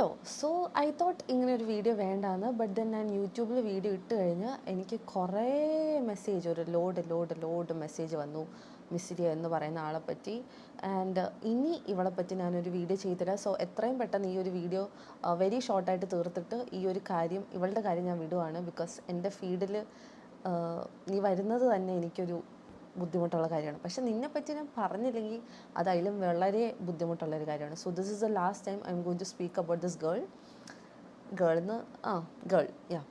Hello so I thought ഇങ്ങനെ ഒരു video വേണ്ടാന്ന് ബട്ട് ദെൻ ഞാൻ യൂട്യൂബിൽ വീഡിയോ ഇട്ട് കഴിഞ്ഞ് എനിക്ക് കുറേ മെസ്സേജ് ഒരു ലോഡ് ലോഡ് ലോഡ് മെസ്സേജ് വന്നു. മിസ്സിരിയ എന്ന് പറയുന്ന ആളെ പറ്റി. ആൻഡ് ഇനി ഇവളെ പറ്റി ഞാനൊരു വീഡിയോ ചെയ്തില്ല സോ എത്രയും പെട്ടെന്ന് ഈ ഒരു വീഡിയോ വെരി ഷോർട്ടായിട്ട് തീർത്തിട്ട് ഈ ഒരു കാര്യം ഇവളുടെ കാര്യം ഞാൻ വിടുവാണ്. ബിക്കോസ് എന്റെ ഫീഡിൽ നീ വരുന്നത് തന്നെ എനിക്കൊരു ബുദ്ധിമുട്ടുള്ള കാര്യമാണ്. പക്ഷെ നിന്നെപ്പറ്റി ഞാൻ പറഞ്ഞില്ലെങ്കിൽ അത് അതിലും വളരെ ബുദ്ധിമുട്ടുള്ള ഒരു കാര്യമാണ്. So this is the last time I am going to speak about this girl girl എന്ന് ആ ഗേൾ യാ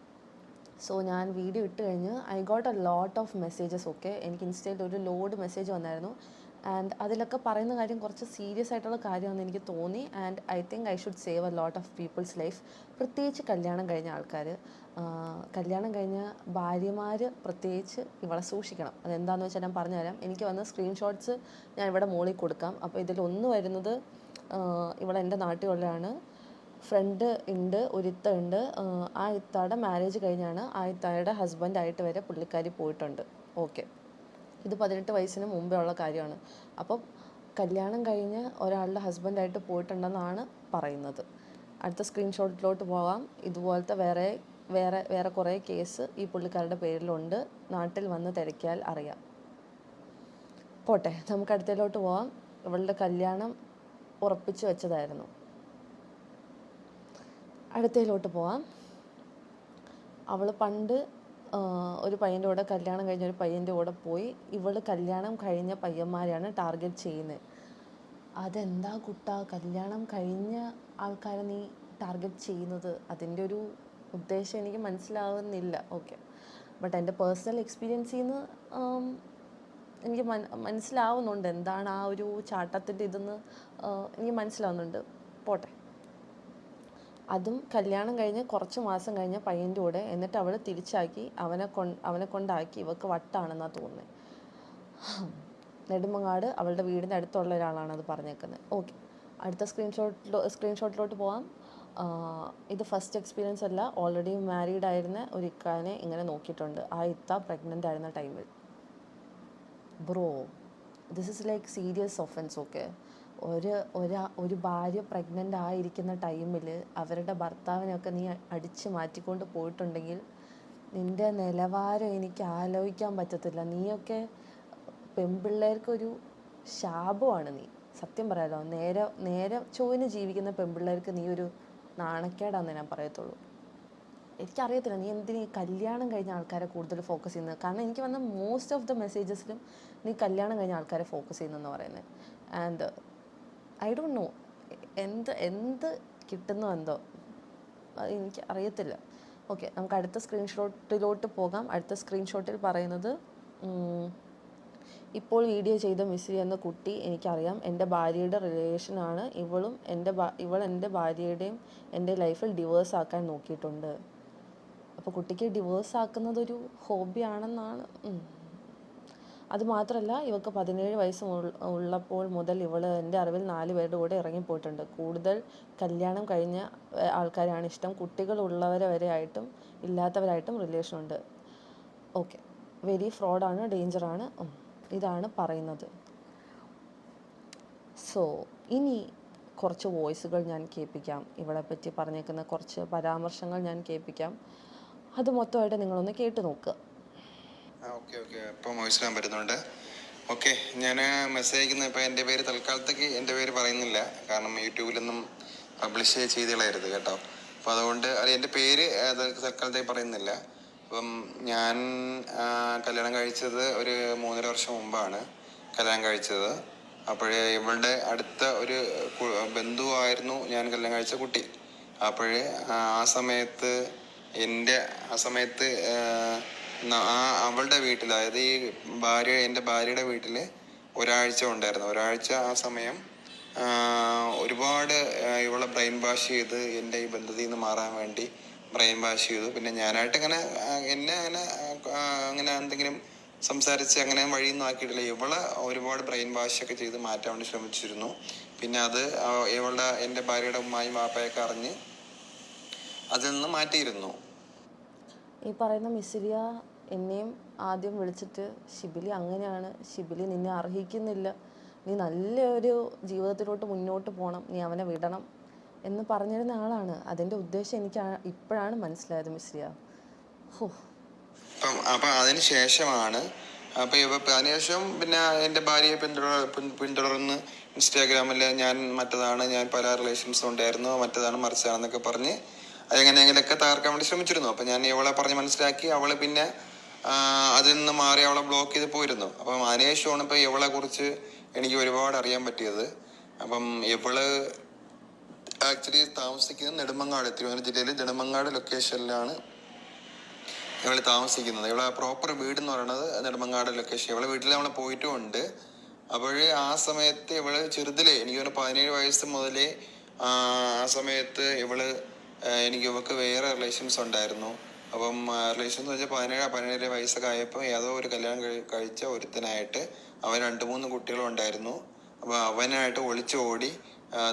സോ ഞാൻ വീഡിയോ ഇട്ട് കഴിഞ്ഞ് I got a lot of messages ഒക്കെ എനിക്ക് ഇൻസ്റ്റയിൽ ഒരു ലോഡ് മെസ്സേജ് വന്നായിരുന്നു. ആൻഡ് അതിലൊക്കെ പറയുന്ന കാര്യം കുറച്ച് സീരിയസ് ആയിട്ടുള്ള കാര്യമാണെന്ന് എനിക്ക് തോന്നി. And I think I should save a lot of peoples life പ്രത്യേകിച്ച് കല്യാണം കഴിഞ്ഞ ആൾക്കാർ കല്യാണം കഴിഞ്ഞ ഭാര്യമാർ പ്രത്യേകിച്ച് ഇവളെ സൂക്ഷിക്കണം. അതെന്താണെന്ന് വെച്ചാൽ ഞാൻ പറഞ്ഞുതരാം. എനിക്ക് വന്ന സ്ക്രീൻഷോട്ട്സ് ഞാൻ ഇവിടെ മുകളിൽ കൊടുക്കാം. അപ്പോൾ ഇതിലൊന്ന് വരുന്നത് ഇവിടെ എന്റെ നാട്ടിലുള്ളതാണ്. ഫ്രണ്ട് ഉണ്ട് ഒരിത്ത ഉണ്ട്. ആ ഇത്തയുടെ മാരേജ് കഴിഞ്ഞാണ് ആ ഇത്തയുടെ ഹസ്ബൻഡായിട്ട് വരെ പുള്ളിക്കാരി പോയിട്ടുണ്ട്. ഓക്കെ ഇത് പതിനെട്ട് വയസ്സിന് മുമ്പേ ഉള്ള കാര്യമാണ്. അപ്പം കല്യാണം കഴിഞ്ഞ് ഒരാളുടെ ഹസ്ബൻഡായിട്ട് പോയിട്ടുണ്ടെന്നാണ് പറയുന്നത്. അടുത്ത സ്ക്രീൻഷോട്ടിലോട്ട് പോകാം. ഇതുപോലത്തെ വേറെ വേറെ വേറെ കുറേ കേസ് ഈ പുള്ളിക്കാരുടെ പേരിലുണ്ട്. നാട്ടിൽ വന്ന് തിരക്കിയാൽ അറിയാം. പോട്ടെ നമുക്ക് അടുത്തതിലോട്ട് പോവാം. ഇവളുടെ കല്യാണം ഉറപ്പിച്ചു വെച്ചതായിരുന്നു. അടുത്തതിലോട്ട് പോവാം. അവൾ പണ്ട് ഒരു പയ്യന്റെ കൂടെ കല്യാണം കഴിഞ്ഞ ഒരു പയ്യന്റെ കൂടെ പോയി ഇവൾ കല്യാണം കഴിഞ്ഞ പയ്യന്മാരെയാണ് ടാർഗറ്റ് ചെയ്യുന്നത് അതെന്താ കുട്ട? കല്യാണം കഴിഞ്ഞ ആൾക്കാരെ നീ ടാർഗറ്റ് ചെയ്യുന്നത്? അതിന്റെ ഒരു ഉദ്ദേശം എനിക്ക് മനസ്സിലാവുന്നില്ല. ഓക്കെ. ബട്ട് എന്റെ പേഴ്സണൽ എക്സ്പീരിയൻസിൽ നിന്ന് എനിക്ക് മനസ്സിലാവുന്നുണ്ട്. എന്താണ് ആ ഒരു ചാട്ടത്തിന്റെ ഇതെന്ന് എനിക്ക് മനസ്സിലാവുന്നുണ്ട്. പോട്ടെ. അതും കല്യാണം കഴിഞ്ഞ് കുറച്ച് മാസം കഴിഞ്ഞ പയ്യന്റെ കൂടെ എന്നിട്ട് അവൾ തിരിച്ചാക്കി അവനെ കൊ അവനെ കൊണ്ടാക്കി. ഇവക്ക് വട്ടാണെന്നാണ് തോന്നുന്നത് നെടുമങ്ങാട് അവളുടെ വീടിന്റെ അടുത്തുള്ള ഒരാളാണ് അത് പറഞ്ഞേക്കുന്നത്. ഓക്കെ. അടുത്ത സ്ക്രീൻഷോട്ടിലോ സ്ക്രീൻഷോട്ടിലോട്ട് പോവാം. ഇത് ഫസ്റ്റ് എക്സ്പീരിയൻസ് അല്ല. ഓൾറെഡി മാരീഡ് ആയിരുന്ന ഒരു ഇക്കാനെ ഇങ്ങനെ നോക്കിയിട്ടുണ്ട്. ആ ഇത്ത പ്രഗ്നന്റ് ആയിരുന്ന ടൈമിൽ. Bro this is like serious offence okay ഒരു ഒരാ ഒരു ഭാര്യ പ്രഗ്നന്റ് ആയിരിക്കുന്ന ടൈമിൽ അവരുടെ ഭർത്താവിനെയൊക്കെ നീ അടിച്ച് മാറ്റിക്കൊണ്ട് പോയിട്ടുണ്ടെങ്കിൽ നിന്റെ നിലവാരം എനിക്ക് ആലോചിക്കാൻ പറ്റത്തില്ല. നീയൊക്കെ പെൺപിള്ളേർക്കൊരു ശാപമാണ് നീ. സത്യം പറയാലോ നേരെ നേരെ ചൊവ്വന് ജീവിക്കുന്ന പെൺപിള്ളേർക്ക് നീ ഒരു നാണക്കേടാന്ന് ഞാൻ പറയത്തുള്ളൂ. എനിക്കറിയത്തില്ല നീ എന്തിനീ കല്യാണം കഴിഞ്ഞ ആൾക്കാരെ കൂടുതൽ ഫോക്കസ് ചെയ്യുന്നത്? കാരണം എനിക്ക് വന്ന മോസ്റ്റ് ഓഫ് ദ മെസ്സേജസിലും നീ കല്യാണം കഴിഞ്ഞ ആൾക്കാരെ ഫോക്കസ് ചെയ്യുന്നെന്ന് പറയുന്നത് ആൻഡ് ഐ ഡോണ്ട് നോ എന്ത് എന്ത് കിട്ടുന്നോ എന്തോ. എനിക്ക് അറിയത്തില്ല. ഓക്കെ നമുക്ക് അടുത്ത സ്ക്രീൻഷോട്ടിലോട്ട് പോകാം. അടുത്ത സ്ക്രീൻഷോട്ടിൽ പറയുന്നത് ഇപ്പോൾ വീഡിയോ ചെയ്ത മിസ്സി എന്ന കുട്ടി എനിക്കറിയാം. എന്റെ ഭാര്യയുടെ റിലേഷനാണ് ഇവളും എന്റെ ഇവൾ എന്റെ ഭാര്യയുടെയും എന്റെ ലൈഫിൽ ഡിവേഴ്സ് ആക്കാൻ നോക്കിയിട്ടുണ്ട്. അപ്പോൾ കുട്ടിക്ക് ഡിവേഴ്സ് ആക്കുന്നതൊരു ഹോബിയാണെന്നാണ് ഉം. അത് മാത്രമല്ല ഇവൾക്ക് പതിനേഴ് വയസ്സ് ഉള്ളപ്പോൾ മുതൽ ഇവൾ എന്റെ അറിവിൽ നാല് പേരുടെ കൂടെ ഇറങ്ങിപ്പോയിട്ടുണ്ട്. കൂടുതൽ കല്യാണം കഴിഞ്ഞ ആൾക്കാരാണ് ഇഷ്ടം. കുട്ടികളുള്ളവരെ വരെ ആയിട്ടും ഇല്ലാത്തവരായിട്ടും റിലേഷൻ ഉണ്ട്. ഓക്കെ. വെരി ഫ്രോഡാണ് ഡേഞ്ചറാണ് ഇതാണ് പറയുന്നത്. സോ ഇനി കുറച്ച് വോയിസുകൾ ഞാൻ കേൾപ്പിക്കാം. പറ്റി പറഞ്ഞേക്കുന്ന കുറച്ച് പരാമർശങ്ങൾ ഞാൻ കേൾപ്പിക്കാം. അത് മൊത്തമായിട്ട് നിങ്ങളൊന്ന് കേട്ട് നോക്കുക ഓക്കെ ഓക്കെ. അപ്പോൾ ഇടാൻ പറ്റുന്നുണ്ട്. ഓക്കെ ഞാൻ മെസ്സേജ് അയക്കുന്ന ഇപ്പോൾ എന്റെ പേര് തൽക്കാലത്തേക്ക് എന്റെ പേര് പറയുന്നില്ല. കാരണം യൂട്യൂബിലൊന്നും പബ്ലിഷ് ചെയ്തുകളയരുത് കേട്ടോ. അപ്പോൾ അതുകൊണ്ട് അത് എന്റെ പേര് തൽക്കാലത്തേക്ക് പറയുന്നില്ല. അപ്പം ഞാൻ കല്യാണം കഴിച്ചത് ഒരു മൂന്നര വർഷം മുമ്പാണ് കല്യാണം കഴിച്ചത്. അപ്പോഴേ ഇവളുടെ അടുത്ത ഒരു ബന്ധുവായിരുന്നു ഞാൻ കല്യാണം കഴിച്ച കുട്ടി. അപ്പോഴേ ആ സമയത്ത് എന്റെ ആ സമയത്ത് ആ, അവളുടെ വീട്ടിൽ അതായത് ഈ ഭാര്യ എന്റെ ഭാര്യയുടെ വീട്ടിൽ ഒരാഴ്ച ഉണ്ടായിരുന്നു. ഒരാഴ്ച ആ സമയം ഒരുപാട് ഇവളെ ബ്രെയിൻ വാഷ് ചെയ്ത് എന്റെ ഈ ബന്ധത്തിൽ നിന്ന് മാറാൻ വേണ്ടി ബ്രെയിൻ വാഷ് ചെയ്തു. പിന്നെ ഞാനായിട്ട് അങ്ങനെ എന്നെ അങ്ങനെ അങ്ങനെ എന്തെങ്കിലും സംസാരിച്ച് അങ്ങനെ വഴിയൊന്നും ആക്കിയിട്ടില്ല. ഇവൾ ഒരുപാട് ബ്രെയിൻ വാഷ് ഒക്കെ ചെയ്ത് മാറ്റാൻ വേണ്ടി ശ്രമിച്ചിരുന്നു. പിന്നെ അത് ഇവളുടെ എന്റെ ഭാര്യയുടെ ഉമ്മായും വാപ്പയൊക്കെ അറിഞ്ഞ് അതിൽ നിന്ന് മാറ്റിയിരുന്നു. ഈ പറയുന്ന മിസിലിയ എന്നെയും ആദ്യം വിളിച്ചിട്ട് ഷിബിലി അങ്ങനെയാണ് ഷിബിലി നിന്നെ അർഹിക്കുന്നില്ല. നീ നല്ലൊരു ജീവിതത്തിലോട്ട് മുന്നോട്ട് പോകണം നീ അവനെ വിടണം. എന്ന് പറഞ്ഞിരുന്ന ആളാണ്. അതിന്റെ ഉദ്ദേശം എനിക്ക് ഇപ്പോഴാണ് മനസ്സിലായത് മിസ്രിയ ഹോ. അപ്പം അതിന് ശേഷമാണ് അപ്പം അതിനുശേഷം പിന്നെ എന്റെ ഭാര്യയെ പിന്തുടർ പിന്തുടർന്ന് ഇൻസ്റ്റാഗ്രാമിൽ ഞാൻ മറ്റതാണ് ഞാൻ പല റിലേഷൻസും ഉണ്ടായിരുന്നു മറ്റതാണ് മറിച്ചതാണെന്നൊക്കെ പറഞ്ഞ് അതെങ്ങനെയെങ്കിലൊക്കെ തകർക്കാൻ വേണ്ടി ശ്രമിച്ചിരുന്നു. അപ്പം ഞാൻ ഇവളെ പറഞ്ഞ് മനസ്സിലാക്കി അവൾ പിന്നെ അതിൽ നിന്ന് മാറി അവളെ ബ്ലോക്ക് ചെയ്ത് പോയിരുന്നു. അപ്പം അതിനുശേഷമാണ് ഇപ്പം ഇവളെ കുറിച്ച് എനിക്ക് ഒരുപാട് അറിയാൻ പറ്റിയത്. അപ്പം ഇവൾ ആക്ച്വലി താമസിക്കുന്നത് നെടുമങ്ങാട് തിരുവനന്തപുരം ജില്ലയിലെ നെടുമങ്ങാട് ലൊക്കേഷനിലാണ് ഇവൾ താമസിക്കുന്നത്. ഇവളെ പ്രോപ്പർ വീട് എന്ന് പറയുന്നത് നെടുമങ്ങാട് ലൊക്കേഷൻ ഇവളെ വീട്ടിൽ നമ്മൾ പോയിട്ടും ഉണ്ട്. അപ്പോഴ് ആ സമയത്ത് ഇവൾ ചെറുതിലെ എനിക്ക് തോന്നുന്നു പതിനേഴ് വയസ്സ് മുതലേ ആ സമയത്ത് ഇവൾ എനിക്ക് ഇവക്ക് വേറെ റിലേഷൻസ് ഉണ്ടായിരുന്നു. അപ്പം റിലേഷൻസ് എന്ന് വെച്ചാൽ പതിനേഴ് പതിനേഴ് വയസ്സൊക്കെ ആയപ്പോൾ ഏതോ ഒരു കല്യാണം കഴി കഴിച്ച ഒരുത്തനായിട്ട് അവൻ രണ്ട് മൂന്ന് കുട്ടികളും ഉണ്ടായിരുന്നു. അപ്പോൾ അവനായിട്ട് ഒളിച്ചു ഓടി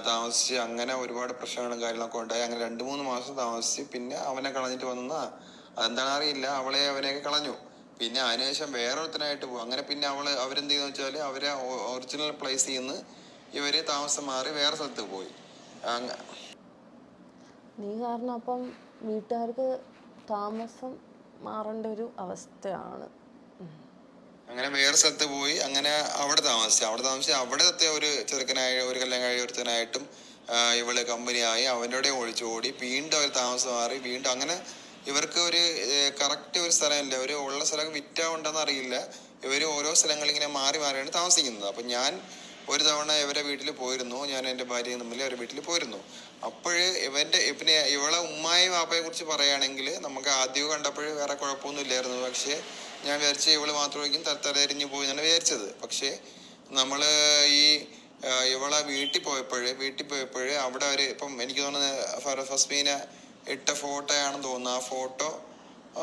താമസിച്ച് അങ്ങനെ ഒരുപാട് പ്രശ്നങ്ങളും കാര്യങ്ങളൊക്കെ ഉണ്ടായി. അങ്ങനെ രണ്ട് മൂന്ന് മാസം താമസിച്ച് പിന്നെ അവനെ കളഞ്ഞിട്ട് വന്ന അതെന്താണെന്ന് അറിയില്ല അവളെ അവനെയൊക്കെ കളഞ്ഞു. പിന്നെ അതിനുശേഷം വേറൊരുത്തനായിട്ട് പോകും അങ്ങനെ പിന്നെ അവൾ അവരെന്ത് ചെയ്യുന്ന വെച്ചാൽ അവരെ ഒറിജിനൽ പ്ലേസിൽ നിന്ന് ഇവർ താമസം മാറി വേറെ സ്ഥലത്ത് പോയി. നീ കാരണം അപ്പം വീട്ടുകാർക്ക് താമസം മാറേണ്ട ഒരു അവസ്ഥയാണ്. അങ്ങനെ വേറെ സ്ഥലത്ത് പോയി അങ്ങനെ അവിടെ താമസിച്ചു അവിടെ താമസിച്ച് അവിടത്തെ ഒരു ചെറുക്കനായ ഒരു കല്യാണം കഴിയ ഒരുത്തനായിട്ടും ഇവൾ കമ്പനിയായി അവന്റെ ഒഴിച്ചോടി വീണ്ടും അവർ താമസം മാറി വീണ്ടും അങ്ങനെ ഇവർക്ക് ഒരു കറക്റ്റ് ഒരു സ്ഥലമില്ല. ഒരു ഉള്ള സ്ഥലം വിറ്റാ ഉണ്ടെന്ന് അറിയില്ല. ഇവർ ഓരോ സ്ഥലങ്ങളിങ്ങനെ മാറി മാറിയാണ് താമസിക്കുന്നത്. അപ്പം ഞാൻ ഒരു തവണ ഇവരെ വീട്ടിൽ പോയിരുന്നു. ഞാൻ എന്റെ ഭാര്യയും തമ്മിൽ അവരുടെ വീട്ടിൽ പോയിരുന്നു. അപ്പോഴ് ഇവന്റെ പിന്നെ ഇവളെ ഉമ്മായും വാപ്പയെ കുറിച്ച് പറയുകയാണെങ്കിൽ നമുക്ക് ആദ്യം കണ്ടപ്പോൾ വേറെ കുഴപ്പമൊന്നും ഇല്ലായിരുന്നു. പക്ഷേ ഞാൻ വിചാരിച്ച ഇവൾ മാത്രമായിരിക്കും തലതരിഞ്ഞു പോയി എന്നാണ് വിചാരിച്ചത്. പക്ഷേ നമ്മൾ ഈ ഇവളെ വീട്ടിൽ പോയപ്പോഴ് വീട്ടിൽ പോയപ്പോഴ് അവിടെ ഒരു ഇപ്പം എനിക്ക് തോന്നുന്നത് ഫസ്മീന ഇട്ട ഫോട്ടോയാണെന്ന് തോന്നുന്നു. ആ ഫോട്ടോ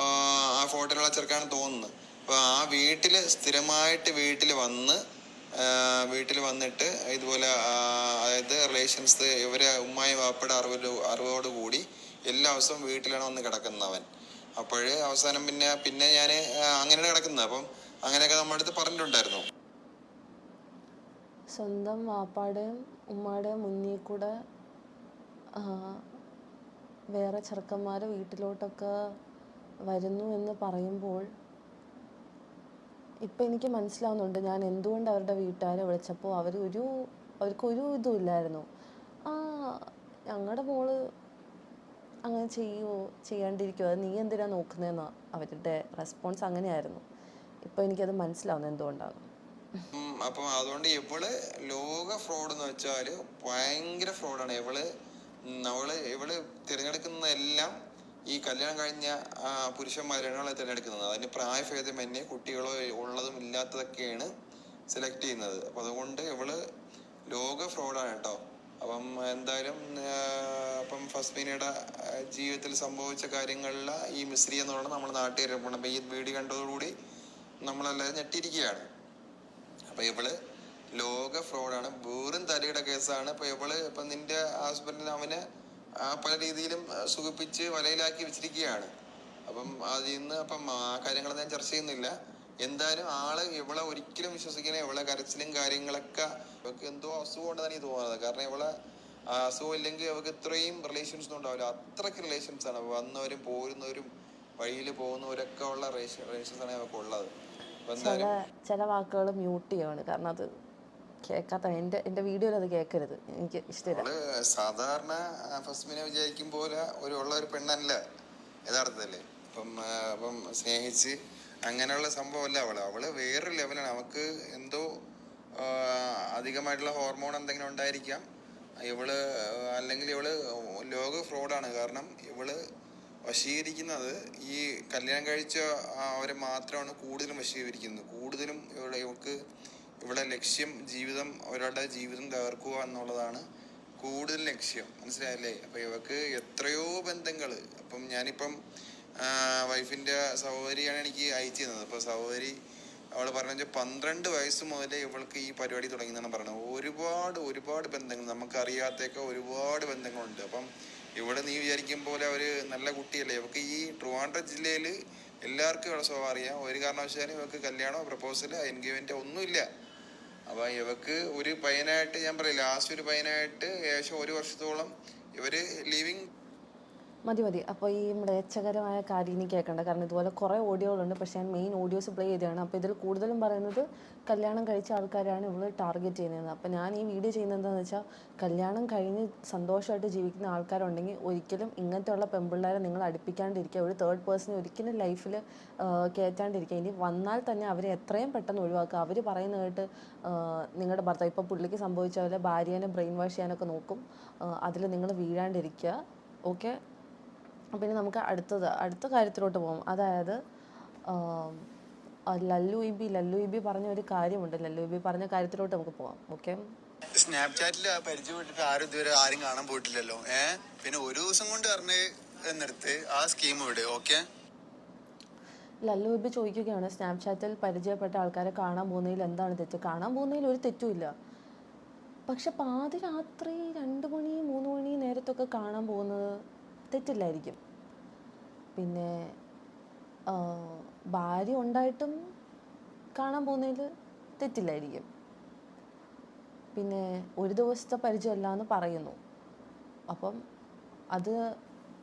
ആ ഫോട്ടോയിലുള്ള ചെറുക്കാണെന്ന് തോന്നുന്നു. അപ്പോൾ ആ വീട്ടിൽ സ്ഥിരമായിട്ട് വീട്ടിൽ വന്ന് വീട്ടിൽ വന്നിട്ട് ഇതുപോലെ അതായത് റിലേഷൻസ് ഇവരെ ഉമ്മായി വാപ്പയുടെ അറിവിൽ അറിവോട് കൂടി എല്ലാ ദിവസവും വീട്ടിലാണ് വന്ന് കിടക്കുന്നവൻ. അപ്പോൾ അവസാനം പിന്നെ പിന്നെ ഞാൻ അങ്ങനെയാണ് കിടക്കുന്നത്. അപ്പം അങ്ങനെയൊക്കെ നമ്മുടെ അടുത്ത് പറഞ്ഞിട്ടുണ്ടായിരുന്നു. സ്വന്തം വാപ്പാടെയും ഉമ്മയുടെയും മുന്നിൽ കൂടെ വേറെ ചെറുക്കന്മാർ വീട്ടിലോട്ടൊക്കെ വരുന്നു എന്ന് പറയുമ്പോൾ ഇപ്പം എനിക്ക് മനസ്സിലാവുന്നുണ്ട് ഞാൻ എന്തുകൊണ്ട് അവരുടെ വീട്ടുകാരെ വിളിച്ചപ്പോൾ അവർ ഒരു അവർക്ക് ഒരു ഇതും ഇല്ലായിരുന്നു. ആ ഞങ്ങളുടെ മോൾ അങ്ങനെ ചെയ്യുമോ ചെയ്യാണ്ടിരിക്കുമോ അത് നീ എന്തിനാ നോക്കുന്നതെന്ന് അവരുടെ റെസ്പോൺസ് അങ്ങനെയായിരുന്നു. ഇപ്പം എനിക്കത് മനസ്സിലാവുന്നു എന്തുകൊണ്ടാണ് അപ്പം അതുകൊണ്ട് ഇവൾ ലോക ഫ്രോഡ് എന്ന് വെച്ചാൽ ഭയങ്കര ഫ്രോഡാണ് ഇവൾ അവൾ ഇവൾ തിരഞ്ഞെടുക്കുന്ന എല്ലാം ഈ കല്യാണം കഴിഞ്ഞ പുരുഷന്മാരാണ് തിരഞ്ഞെടുക്കുന്നത്. അതിന് പ്രായഭേദമന്യേ കുട്ടികളോ ഉള്ളതും ഇല്ലാത്തതൊക്കെയാണ് സെലക്ട് ചെയ്യുന്നത്. അപ്പൊ അതുകൊണ്ട് ഇവൾ ലോക ഫ്രോഡാണ് കേട്ടോ അപ്പം എന്തായാലും അപ്പം ഫസ്മീനയുടെ ജീവിതത്തിൽ സംഭവിച്ച കാര്യങ്ങളിൽ ഈ മിസ്രി എന്ന് നമ്മൾ നാട്ടുകാരെ അപ്പം ഈ വീഡിയോ കണ്ടതോടുകൂടി നമ്മളെല്ലാവരും ഞെട്ടിയിരിക്കുകയാണ്. അപ്പൊ ഇവൾ ലോക ഫ്രോഡാണ് വെറും തലയുടെ കേസാണ്. ഇപ്പൊ ഇവൾ ഇപ്പൊ നിന്റെ ഹസ്ബൻഡിന് അവനെ പല രീതിയിലും സുഖിപ്പിച്ച് വലയിലാക്കി വെച്ചിരിക്കുകയാണ്. അപ്പം അതിൽ നിന്ന് അപ്പം ആ കാര്യങ്ങൾ ഞാൻ ചർച്ച ചെയ്യുന്നില്ല. എന്തായാലും ആൾ ഇവളെ ഒരിക്കലും വിശ്വസിക്കണേ ഇവളെ കരച്ചിലും കാര്യങ്ങളൊക്കെ ഇവക്ക് എന്തോ അസുഖം ഉണ്ടെന്നാണ് എനിക്ക് തോന്നുന്നത്. കാരണം ഇവളെ അസുഖം ഇല്ലെങ്കിൽ അവൾക്ക് ഇത്രയും റിലേഷൻസ് ഒന്നും ഉണ്ടാവില്ല. അത്രയ്ക്ക് റിലേഷൻസ് ആണ്. വന്നവരും പോരുന്നവരും വഴിയിൽ പോകുന്നവരൊക്കെ ഉള്ള റിലേഷൻസ് ആണ് അവർക്ക് ഉള്ളത്. ചില വാക്കുകൾ മ്യൂട്ട് ചെയ്യാണ് കാരണം അത് കേൾക്കാത്ത എന്റെ എന്റെ വീഡിയോയിൽ അത് കേൾക്കരുത് എനിക്ക് ഇഷ്ടമില്ല. സാധാരണ ഫസ്മിനെ വിചാരിക്കും പോലെ ഒരു ഉള്ള ഒരു പെണ്ണല്ല യഥാർത്ഥത്തിൽ. അപ്പം അപ്പം സ്നേഹിച്ച് അങ്ങനെയുള്ള സംഭവമല്ല അവൾ. അവൾ വേറൊരു ലെവലാണ്. അവക്ക് എന്തോ അധികമായിട്ടുള്ള ഹോർമോൺ എന്തെങ്കിലും ഉണ്ടായിരിക്കാം. ഇവൾ അല്ലെങ്കിൽ ഇവൾ ലോക ഫ്രോഡാണ്. കാരണം ഇവൾ വശീകരിക്കുന്നത് ഈ കല്യാണം കഴിച്ച അവരെ മാത്രമാണ് കൂടുതലും വശീകരിക്കുന്നത്. കൂടുതലും ഇവിടെ ഇവക്ക് ഇവിടെ ലക്ഷ്യം ജീവിതം ഒരാളുടെ ജീവിതം തകർക്കുക എന്നുള്ളതാണ് കൂടുതൽ ലക്ഷ്യം. മനസ്സിലായല്ലേ? അപ്പൊ ഇവക്ക് എത്രയോ ബന്ധങ്ങൾ അപ്പം ഞാനിപ്പം വൈഫിന്റെ സഹോദരിയാണ് എനിക്ക് അയച്ചു തന്നത് അപ്പൊ സഹോദരി അവൾ പറഞ്ഞ പന്ത്രണ്ട് വയസ്സ് മുതലേ ഇവൾക്ക് ഈ പരിപാടി തുടങ്ങിയെന്നാണ് പറയുന്നത് ഒരുപാട് ഒരുപാട് ബന്ധങ്ങൾ നമുക്ക് അറിയാത്തൊക്കെ ഒരുപാട് ബന്ധങ്ങളുണ്ട്. അപ്പം ഇവിടെ നീ വിചാരിക്കും പോലെ അവർ നല്ല കുട്ടിയല്ലേ? ഇവക്ക് ഈ ട്രിവാൻഡ്രം ജില്ലയിൽ എല്ലാവർക്കും ഇവിടെ സ്വഭാവം അറിയാം. ഒരു കാരണവശാലും ഇവക്ക് കല്യാണോ പ്രപ്പോസലോ എൻഗേജ്മെന്റോ ഒന്നുമില്ല. അപ്പൊ ഇവക്ക് ഒരു പയ്യനായിട്ട് ഞാൻ പറയില്ല ലാസ്റ്റ് ഒരു പയ്യനായിട്ട് ഏകദേശം ഒരു വർഷത്തോളം ഇവർ ലീവിങ് മതി മതി. അപ്പോൾ ഈ മ്ലേച്ഛകരമായ കാര്യം ഇനി കേൾക്കണ്ട. കാരണം ഇതുപോലെ കുറേ ഓഡിയോകളുണ്ട് പക്ഷേ ഞാൻ മെയിൻ ഓഡിയോസ് പ്ലേ ചെയ്തതാണ്. അപ്പോൾ ഇതിൽ കൂടുതലും പറയുന്നത് കല്യാണം കഴിച്ച ആൾക്കാരാണ് ഇവൾ ടാർഗറ്റ് ചെയ്യുന്നത്. അപ്പോൾ ഞാൻ ഈ വീഡിയോ ചെയ്യുന്നത് എന്താണെന്ന് വെച്ചാൽ കല്യാണം കഴിഞ്ഞ് സന്തോഷമായിട്ട് ജീവിക്കുന്ന ആൾക്കാരുണ്ടെങ്കിൽ ഒരിക്കലും ഇങ്ങനത്തെയുള്ള പെമ്പിള്ളേരെ നിങ്ങൾ അടുപ്പിക്കാണ്ടിരിക്കുക. ഒരു തേർഡ് പേഴ്സണെ ഒരിക്കലും ലൈഫിൽ കയറ്റാണ്ടിരിക്കുക ഇനി വന്നാൽ തന്നെ അവരെ എത്രയും പെട്ടെന്ന് ഒഴിവാക്കുക. അവർ പറയുന്ന കേട്ട് നിങ്ങളുടെ ഭർത്താവ് ഇപ്പോൾ പുള്ളിക്ക് സംഭവിച്ച പോലെ ഭാര്യേനെ ബ്രെയിൻ വാഷ് ചെയ്യാനൊക്കെ നോക്കും. അതിൽ നിങ്ങൾ വീഴാണ്ടിരിക്കുക. ഓക്കെ പിന്നെ നമുക്ക് അടുത്തത് അടുത്ത കാര്യത്തിലോട്ട് പോകും അതായത് ലല്ലു ഇബി ലല്ലു ഇബി പറഞ്ഞ ഒരു കാര്യമുണ്ട്. ലല്ലു ഇബി പറഞ്ഞ കാര്യത്തിലോട്ട് നമുക്ക് പോകാം ഓക്കെ? സ്നാപ്ചാറ്റിൽ പരിചയപ്പെട്ടിട്ട് ആരും ഇതുവരെ ആരും കാണാൻ പോയിട്ടില്ലല്ലോ. ഏ? പിന്നെ ഒരു ദിവസം കൊണ്ട് നിർത്ത് ആ സ്കീം ഇവിടെ ഓക്കെ? ലല്ലു ഇബി ചോദിക്കുകയാണ് സ്നാപ്ചാറ്റിൽ പരിചയപ്പെട്ട ആൾക്കാരെ കാണാൻ പോകുന്നതിൽ എന്താണ് തെറ്റ്? കാണാൻ പോകുന്നതിൽ ഒരു തെറ്റുമില്ല. പക്ഷെ പാതിരാത്രി രണ്ട് മണി മൂന്ന് മണി നേരത്തൊക്കെ കാണാൻ പോകുന്നത് തെറ്റില്ലായിരിക്കും. പിന്നെ ഭാര്യ ഉണ്ടായിട്ടും കാണാൻ പോകുന്നതിൽ തെറ്റില്ലായിരിക്കും. പിന്നെ ഒരു ദിവസത്തെ പരിചയമല്ല എന്ന് പറയുന്നു. അപ്പം അത്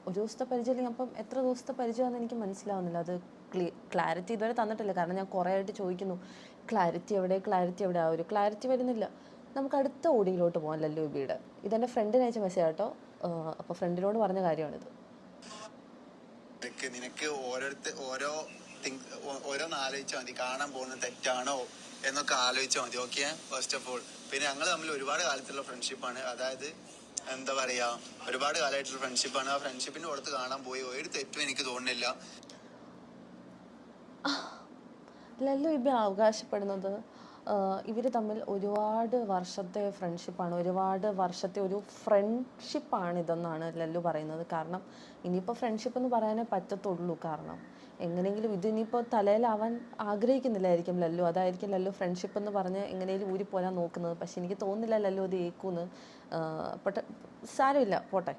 ഒരു ദിവസത്തെ പരിചയം അല്ലെങ്കിൽ അപ്പം എത്ര ദിവസത്തെ പരിചയമാണെന്ന് എനിക്ക് മനസ്സിലാവുന്നില്ല. അത് ക്ലി ക്ലാരിറ്റി ഇതുവരെ തന്നിട്ടില്ല. കാരണം ഞാൻ കുറേ ആയിട്ട് ചോദിക്കുന്നു ക്ലാരിറ്റി എവിടെ? ക്ലാരിറ്റി എവിടെ? ആ ഒരു ക്ലാരിറ്റി വരുന്നില്ല. നമുക്ക് അടുത്ത ഓഡിയോയിലോട്ട് പോകാം ലല്ലു ബിയുടെ ഇതെന്റെ ഫ്രണ്ടിന് അയച്ച മെസ്സേജ് കേട്ടോ അപ്പോൾ ഫ്രണ്ടിനോട് പറഞ്ഞ കാര്യമാണിത്. നിനക്ക് ഓരോരുത്തർ ഓരോ ഓരോന്ന് ആലോചിച്ചാൽ മതി. കാണാൻ പോകുന്നത് തെറ്റാണോ എന്നൊക്കെ ആലോചിച്ചാൽ മതി. ഓക്കെ ഫസ്റ്റ് ഓഫ് ഓൾ പിന്നെ ഞങ്ങൾ തമ്മിൽ ഒരുപാട് കാലത്തുള്ള ഫ്രണ്ട്ഷിപ്പാണ് അതായത് എന്താ പറയാ? ഒരുപാട് കാലമായിട്ടുള്ള ഫ്രണ്ട്ഷിപ്പാണ് ആ ഫ്രണ്ട്ഷിപ്പിന്റെ പുറത്ത് കാണാൻ പോയി. ഒരു തെറ്റും എനിക്ക് തോന്നുന്നില്ല. ലല്ലു ഇബി അവകാശപ്പെടുന്നത്. ഇവർ തമ്മിൽ ഒരുപാട് വർഷത്തെ ഫ്രണ്ട്ഷിപ്പാണ് ഒരുപാട് വർഷത്തെ ഒരു ഫ്രണ്ട്ഷിപ്പാണ് ഇതെന്നാണ് ലല്ലു പറയുന്നത്. കാരണം ഇനിയിപ്പോൾ ഫ്രണ്ട്ഷിപ്പ് എന്ന് പറയാനേ പറ്റത്തുള്ളൂ. കാരണം എങ്ങനെയെങ്കിലും ഇത് ഇതിനിപ്പോൾ തലയിലാവാൻ ആഗ്രഹിക്കുന്നില്ലായിരിക്കും ലല്ലു. അതായിരിക്കും ലല്ലു ഫ്രണ്ട്ഷിപ്പ് എന്ന് പറഞ്ഞ് എങ്ങനെയും ഊരിപ്പോരാൻ നോക്കുന്നത്. പക്ഷെ എനിക്ക് തോന്നുന്നില്ല ലല്ലു അത് ഏക്കൂന്ന്. പക്ഷെ സാരമില്ല പോട്ടെ.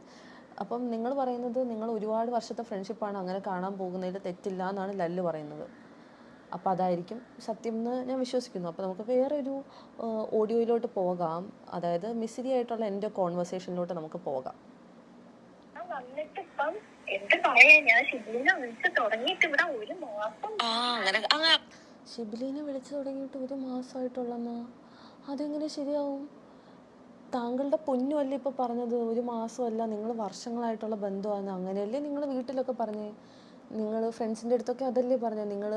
അപ്പം നിങ്ങൾ പറയുന്നത് നിങ്ങൾ ഒരുപാട് വർഷത്തെ ഫ്രണ്ട്ഷിപ്പാണ് അങ്ങനെ കാണാൻ പോകുന്നതിൽ തെറ്റില്ല എന്നാണ് ലല്ലു പറയുന്നത്. അപ്പോൾ അതായിരിക്കും സത്യം എന്ന് ഞാൻ വിശ്വസിക്കുന്നു. അപ്പോൾ നമുക്ക് വേറൊരു ഓഡിയോയിലോട്ട് പോകാം. അതായത് മിസ്സിരി ആയിട്ടുള്ള എന്റെ കോൺവെർസേഷനിലോട്ട് നമുക്ക് പോകാം. ഇപ്പം എന്ത് പറയാ ഞാൻ ഷിബുലിനെ വിളിച്ച് തുടങ്ങിയിട്ട് ഇവിടെ ഒരു മാസം ഷിബിലിനെ വിളിച്ചു തുടങ്ങിയിട്ട് ഒരു മാസമായിട്ടുള്ളെന്നാ അതെങ്ങനെ ശരിയാവും? താങ്കളുടെ പൊന്നുമല്ലേ ഇപ്പോൾ പറഞ്ഞത്? ഒരു മാസമല്ല നിങ്ങൾ വർഷങ്ങളായിട്ടുള്ള ബന്ധമാണ് അങ്ങനെയല്ലേ നിങ്ങൾ വീട്ടിലൊക്കെ പറഞ്ഞേ? നിങ്ങൾ ഫ്രണ്ട്സിന്റെ അടുത്തൊക്കെ അതല്ലേ പറഞ്ഞത് നിങ്ങൾ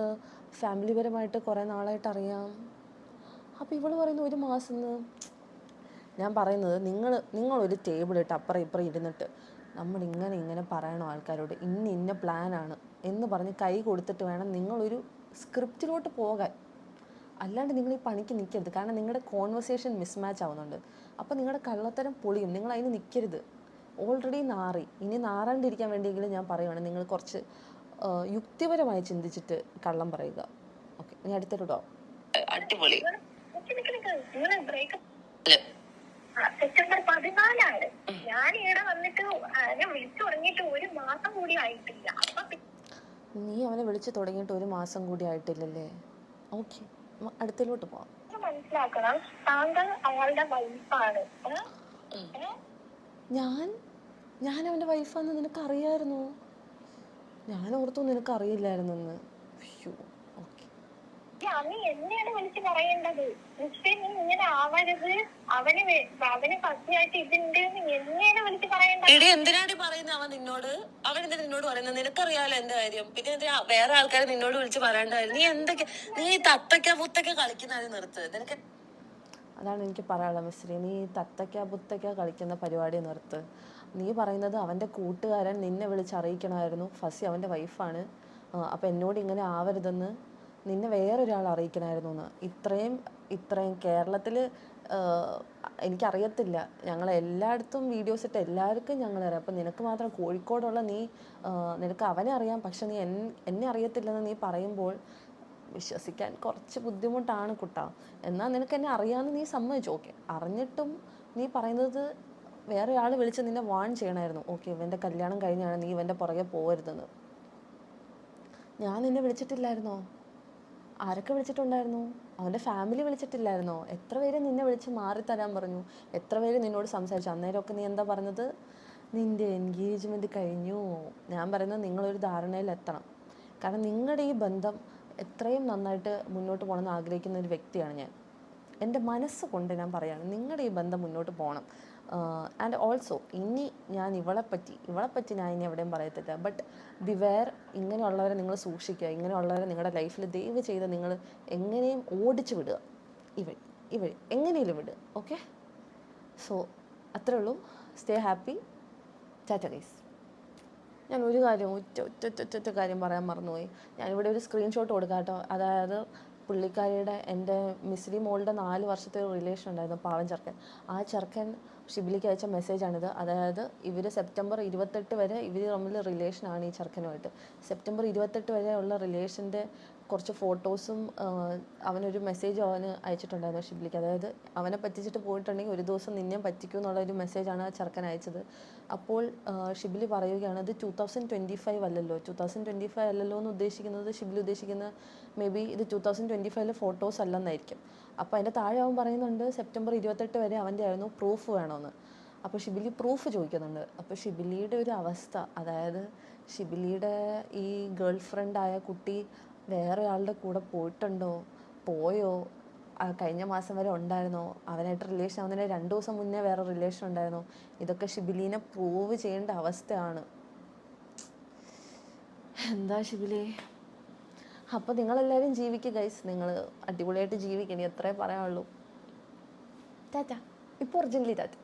ഫാമിലിപരമായിട്ട് കുറേ നാളായിട്ട് അറിയാം. അപ്പോൾ ഇവൾ പറയുന്നു ഒരു മാസം ഞാൻ പറയുന്നത് നിങ്ങൾ നിങ്ങളൊരു ടേബിൾ ഇട്ട് അപ്പുറം ഇപ്പുറം ഇരുന്നിട്ട് നമ്മൾ ഇങ്ങനെ ഇങ്ങനെ പറയണം ആൾക്കാരോട്. ഇന്ന ഇന്ന പ്ലാനാണ് എന്ന് പറഞ്ഞ് കൈ കൊടുത്തിട്ട് വേണം നിങ്ങളൊരു സ്ക്രിപ്റ്റിലോട്ട് പോകാൻ. അല്ലാണ്ട് നിങ്ങൾ ഈ പണിക്ക് നിൽക്കരുത് കാരണം നിങ്ങളുടെ കോൺവെർസേഷൻ മിസ്മാച്ച് ആവുന്നുണ്ട്. അപ്പോൾ നിങ്ങളുടെ കള്ളത്തരം പൊളിയും. നിങ്ങൾ അതിന് നിൽക്കരുത് ഓൾറെഡി നാറി. ഇനി നാറാണ്ടിരിക്കാൻ വേണ്ടിയെങ്കിലും ഞാൻ പറയുവാണ്. നിങ്ങൾ കുറച്ച് യുക്തിപരമായി ചിന്തിച്ചിട്ട് കള്ളം പറയുക. ഓക്കെ ഇനി അടുത്തിട്ടോ അടിപൊളി. സെപ്റ്റംബർ പതിനാലാണ്. ഞാൻ ഇവിടെ വന്നിട്ട് വിളിച്ചു തുടങ്ങിയിട്ട് ഒരു മാസം കൂടി ആയിട്ടില്ല. അപ്പൊ നീ അവനെ വിളിച്ചു തുടങ്ങിയിട്ട് ഒരു മാസം കൂടി ആയിട്ടില്ലല്ലേ? ഓക്കെ അടുത്തിലോട്ട് പോവാം. മനസ്സിലാക്കണം. താങ്കൾ അയാളുടെ വൈഫാണ്. ഞാൻ ഞാൻ അവന്റെ വൈഫാന്ന് നിനക്ക് അറിയായിരുന്നു ഞാൻ ഓർത്തു നിനക്ക് അറിയില്ലായിരുന്നെന്ന് അയ്യോ ഓക്കെ. അന്ന് എന്നെയാണ് വിളിച്ച് പറയേണ്ടത്. ഇങ്ങനെ ആവരുത്. അവന് വേ- അവന് പത്തിയായിട്ട് ഇതുണ്ട് എന്ന് അയ്യോ വിളിച്ച് പറയേണ്ടത്. എടി എന്തിനാടി പറയുന്നത് അവൻ നിന്നോട്? അവൻ എന്തിനാ നിന്നോട് പറയുന്നത് നിനക്കറിയാലോ എന്റെ കാര്യം. പിന്നെ എന്തിനാ വേറെ ആൾക്കാർ നിന്നോട് വിളിച്ച് പറയണ്ടായിരുന്നു നീ എന്തൊക്കെ നീ ഈ തത്തക്ക പുത്തക്ക കളിക്കുന്നത് നിർത്ത്. നിനക്ക് അതാണ് എനിക്ക് പറയാനുള്ളത് മിസ്ത്രി. നീ തത്തക്ക പുത്തക്ക കളിക്കുന്ന പരിപാടി നിർത്ത്. നീ പറയുന്നത് അവന്റെ കൂട്ടുകാരൻ നിന്നെ വിളിച്ചറിയിക്കണമായിരുന്നു. ഫസി അവന്റെ വൈഫാണ് അപ്പം എന്നോട് ഇങ്ങനെ ആവരുതെന്ന് നിന്നെ വേറൊരാൾ അറിയിക്കണമായിരുന്നു എന്ന് ഇത്രയും ഇത്രയും കേരളത്തിൽ എനിക്കറിയത്തില്ല. ഞങ്ങൾ എല്ലായിടത്തും വീഡിയോസ് ഇട്ട് എല്ലാവർക്കും ഞങ്ങളറിയാം. അപ്പം നിനക്ക് മാത്രം കോഴിക്കോടുള്ള നീ നിനക്ക് അവനെ അറിയാം. പക്ഷെ നീ എന്നെ അറിയത്തില്ലെന്ന് നീ പറയുമ്പോൾ വിശ്വസിക്കാൻ കുറച്ച് ബുദ്ധിമുട്ടാണ് കുട്ടാ. എന്നാൽ നിനക്ക് എന്നെ അറിയാമെന്ന് നീ സമ്മതിച്ചു? ഓക്കെ. അറിഞ്ഞിട്ടും നീ പറയുന്നത് വേറെ ആൾ വിളിച്ച് നിന്നെ വാൺ ചെയ്യണമായിരുന്നു ഓക്കെ ഇവന്റെ കല്യാണം കഴിഞ്ഞാണ് നീ ഇവന്റെ പുറകെ പോകരുതെന്ന് ഞാൻ നിന്നെ വിളിച്ചിട്ടില്ലായിരുന്നോ? ആരൊക്കെ വിളിച്ചിട്ടുണ്ടായിരുന്നു? അവന്റെ ഫാമിലി വിളിച്ചിട്ടില്ലായിരുന്നോ? എത്ര പേര് നിന്നെ വിളിച്ച് മാറി തരാൻ പറഞ്ഞു? എത്ര പേര് നിന്നോട് സംസാരിച്ചു? അന്നേരമൊക്കെ നീ എന്താ പറഞ്ഞത്? നിന്റെ എൻഗേജ്മെന്റ് കഴിഞ്ഞു. ഞാൻ പറയുന്നത് നിങ്ങളൊരു ധാരണയിലെത്തണം കാരണം നിങ്ങളുടെ ഈ ബന്ധം എത്രയും നന്നായിട്ട് മുന്നോട്ട് പോകണമെന്ന് ആഗ്രഹിക്കുന്ന ഒരു വ്യക്തിയാണ് ഞാൻ. എന്റെ മനസ്സ് കൊണ്ട് ഞാൻ പറയുകയാണ് നിങ്ങളുടെ ഈ ബന്ധം മുന്നോട്ട് പോകണം. ആൻഡ് ഓൾസോ ഇനി ഞാൻ ഇവളെപ്പറ്റി ഇവളെപ്പറ്റി ഇവളെ പറ്റി ഞാൻ ഇനി എവിടെയും പറയത്തില്ല. ബട്ട് ബിവെയർ ഇങ്ങനെയുള്ളവരെ നിങ്ങൾ സൂക്ഷിക്കുക. ഇങ്ങനെയുള്ളവരെ നിങ്ങളുടെ ലൈഫിൽ ദയവ് ചെയ്ത് നിങ്ങൾ എങ്ങനെയും ഓടിച്ചു വിടുക. ഇവൾ ഇവൾ എങ്ങനെയും വിടുക. ഓക്കെ സോ അത്രേ ഉള്ളൂ. സ്റ്റേ ഹാപ്പി ടാറ്റ ഞാൻ ഒരു കാര്യം ഒറ്റ ഒറ്റ ഒറ്റ കാര്യം പറയാൻ മറന്നുപോയി. ഞാനിവിടെ ഒരു സ്ക്രീൻഷോട്ട് കൊടുക്കാം കേട്ടോ. അതായത് പുള്ളിക്കാരിയുടെ എന്റെ മിസ്രി മോളുടെ നാല് വർഷത്തെ റിലേഷൻ ഉണ്ടായിരുന്നു പാവൻ ചെറുക്കൻ. ആ ചെറുക്കൻ ഷിബിലിക്ക് അയച്ച മെസ്സേജാണിത് അതായത് ഇവർ സെപ്റ്റംബർ ഇരുപത്തെട്ട് വരെ ഇവർ തമ്മിൽ റിലേഷനാണ് ഈ ചെറുക്കനുമായിട്ട്. സെപ്റ്റംബർ ഇരുപത്തെട്ട് വരെ ഉള്ള റിലേഷന്റെ കുറച്ച് ഫോട്ടോസും അവനൊരു മെസ്സേജ് അവന് അയച്ചിട്ടുണ്ടായിരുന്നു ഷിബ്ലിക്ക്. അതായത് അവനെ പറ്റിച്ചിട്ട് പോയിട്ടുണ്ടെങ്കിൽ ഒരു ദിവസം നിന്നെ പറ്റിക്കും എന്നുള്ളൊരു മെസ്സേജാണ് ആ ചെറുക്കൻ അയച്ചത്. അപ്പോൾ ഷിബ്ലി പറയുകയാണ് ഇത് ടു തൗസൻഡ് ട്വന്റി ഫൈവ് അല്ലല്ലോ. ടു തൗസൻഡ് ട്വന്റി ഫൈവ് അല്ലല്ലോ എന്ന് ഉദ്ദേശിക്കുന്നത് ഷിബിലി ഉദ്ദേശിക്കുന്ന മേ ബി ഇത് ടു തൗസൻഡ് ട്വന്റി ഫൈവിലെ ഫോട്ടോസ് അല്ലെന്നായിരിക്കും. അപ്പോൾ അതിന്റെ താഴെ അവൻ പറയുന്നുണ്ട് സെപ്റ്റംബർ ഇരുപത്തെട്ട് വരെ അവന്റെ ആയിരുന്നു പ്രൂഫ് വേണമെന്ന്. അപ്പോൾ ഷിബിലി പ്രൂഫ് ചോദിക്കുന്നുണ്ട്. അപ്പോൾ ഷിബിലിയുടെ ഒരു അവസ്ഥ അതായത് ഷിബിലിയുടെ ഈ ഗേൾ ഫ്രണ്ടായ കുട്ടി വേറെ ആളുടെ കൂടെ പോയിട്ടുണ്ടോ? പോയോ? കഴിഞ്ഞ മാസം വരെ ഉണ്ടായിരുന്നോ? അവനായിട്ട് റിലേഷൻ ആവുന്നതിന് രണ്ട് ദിവസം മുന്നേ വേറെ റിലേഷൻ ഉണ്ടായിരുന്നോ. ഇതൊക്കെ ഷിബിലീനെ പ്രൂവ് ചെയ്യേണ്ട അവസ്ഥയാണ്. എന്താ ഷിബിലി? അപ്പോൾ നിങ്ങളെല്ലാവരും ജീവിക്കുക ഗൈസ് നിങ്ങൾ അടിപൊളിയായിട്ട് ജീവിക്കണേ എത്രേ പറയാനുള്ളൂ. ടാറ്റ. ഇപ്പോൾ ഒറിജിനലി ടാറ്റ.